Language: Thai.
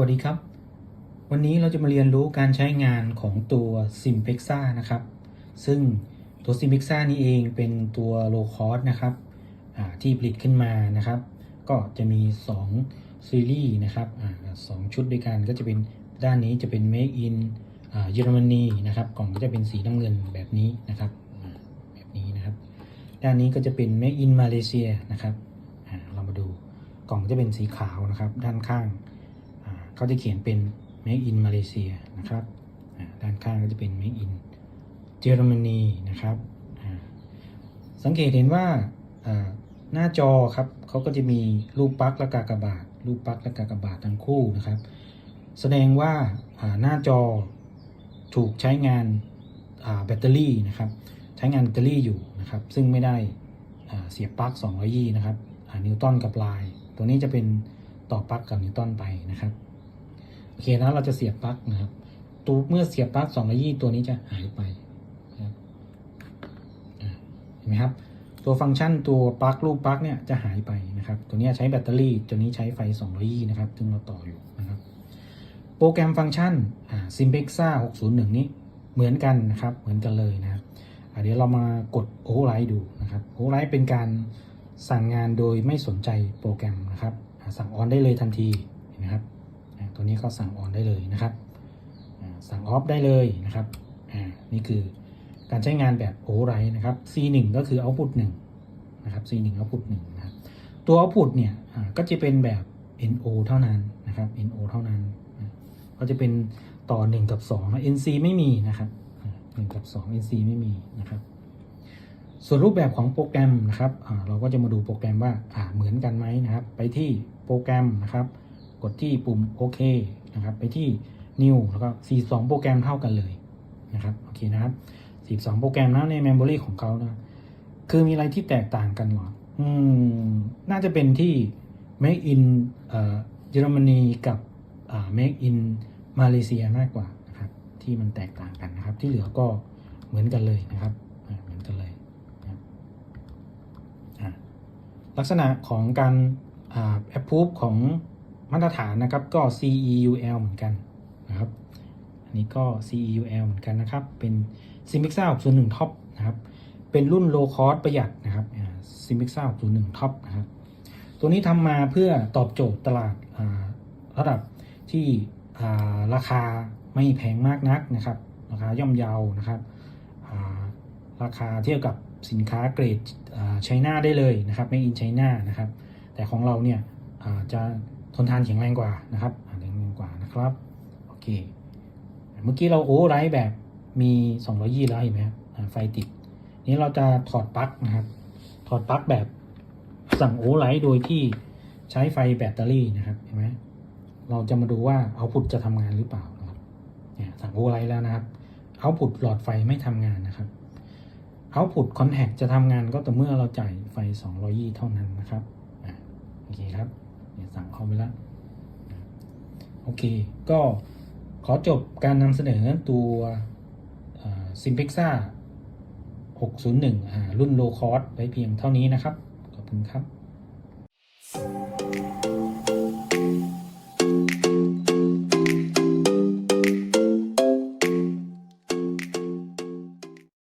วัสดีครับ วันนี้เราจะมาเรียนรู้การใช้งานของตัว s i m p e x a นะครับ ซึ่งตัว s i m p e x a นี้เองเป็นตัว low cost นะครับที่ผลิตขึ้นมานะครับ ก็จะมี 2 ซีรีส์นะครับอสองชุดด้วยกันก็จะเป็นด้านนี้จะเป็น Make in เยอรมนีนะครับ กล่องก็จะเป็นสีน้ำเงินแบบนี้นะครับแบบนี้นะครับ ด้านนี้ก็จะเป็น Make in Malaysia นะครับเรามาดูกล่องจะเป็นสีขาวนะครับ ด้านข้าง เขาจะเขียนเป็น Make in Malaysia นะครับด้านข้างก็จะเป็น Make in Germany นะครับสังเกตเห็นว่าหน้าจอครับเขาก็จะมีรูปปลั๊กและกากบาทรูปปลั๊กและกากบาททั้งคู่นะครับ แสดงว่าหน้าจอถูกใช้งานแบตเตอรี่นะครับ ใช้งานแบตเตอรี่อยู่นะครับ ซึ่งไม่ได้เสียบปลั๊ก200ยี่นะครับนิวตันกับลาย ตัวนี้จะเป็นต่อปลั๊กกับนิวตันไปนะครับ โอเคนะเราจะเสียบปลั๊กนะครับ ตัวเมื่อเสียบปลั๊ก200ยี่ตัวนี้จะหายไปนะเห็นไหมครับ ตัวฟังก์ชันตัวปลั๊กรูปปลั๊กเนี่ยจะหายไปนะครับ ตัวนี้ใช้แบตเตอรี่ ตัวนี้ใช้ไฟ200ยี่นะครับ ซึ่งเราต่ออยู่นะครับ โปรแกรมฟังก์ชันอ่า Simpexa 601 นี้เหมือนกันนะครับ เหมือนกันเลยนะครับเดี๋ยวเรามากด Override ดูนะครับ Override เป็นการสั่งงานโดยไม่สนใจโปรแกรมนะครับ สั่งออนได้เลยทันทีนไหมครับ ตัวนี้ก็สั่งออนได้เลยนะครับ สั่งออฟได้เลยนะครับอ่านี่คือการใช้งานแบบ Override นะครับ C1 ก็คือ Output 1นะครับ C1 Output 1นะครับตัว Output เนี่ยอ่าก็จะเป็นแบบ NO เท่านั้นนะครับ NO เท่านั้น ก็จะเป็นต่อ 1 กับ2นะ NC ไม่มีนะครับอ่า1กับ2 NC ไม่มีนะครับ ส่วนรูปแบบของโปรแกรมนะครับอ่าเราก็จะมาดูโปรแกรมว่าอ่าเหมือนกันไหมนะครับ ไปที่โปรแกรมนะครับ กดที่ปุ่มโอเคนะครับ ไปที่ New แล้วก็ 42 โปรแกรมเท่ากันเลยนะครับโอเคนะครับ 42 โปรแกรมนะใน Memory ของเขานะคือมีอะไรที่แตกต่างกันหรออืมน่าจะเป็นที่ Make in เออเยอรมนีกับอ่า Make in มาเลเซียมากกว่านะครับ ที่มันแตกต่างกันนะครับ ที่เหลือก็เหมือนกันเลยนะครับเหมือนกันเลยนะครับอ่าลักษณะของการแอ่า approve ของ มาตรฐานนะครับก็ CEUL เหมือนกันนะครับ อันนี้ก็ CEUL เหมือนกันนะครับ เป็น Simixa 601 Top นะครับ เป็นรุ่น low cost ประหยัดนะครับอ่า Simixa 601 Top นะครับ ตัวนี้ทำมาเพื่อตอบโจทย์ตลาดาระดับที่ราคาไม่แพงมากนักนะครับ ราคาย่อมเยานะครับาราคาเทียบกับสินค้าเกรดไชน่าได้เลยนะครับไม่อินไชน่านะครับ แต่ของเราเนี่ยจะ ทนทานแข็งแรงกว่านะครับแข็งแรงกว่านะครับโอเคเมื่อกี้เราโอ้ไรแบบมี200แล้วเห็นไหมครับไฟติด นี้เราจะถอดปลั๊กนะครับ ถอดปลั๊กแบบสั่งโอไลท์โดยที่ใช้ไฟแบตเตอรี่นะครับเห็นไหมเราจะมาดูว่าเอาพุทจะทำงานหรือเปล่านะครับเนี่ยสั่งโอไลท์แล้วนะครับเอาพุทหลอดไฟไม่ทำงานนะครับเอาพุทคอนแทคจะทำงานก็ต่อเมื่อเราจ่ายไฟ200เท่านั้นนะครับโอเคครับ เนี่ยสั่งเอาไปแล้วโอเค ก็ขอจบการนำเสนอตัวซิมเพ็กซ่า601 รุ่นโลคอสไว้เพียงเท่านี้นะครับ ขอบคุณครับ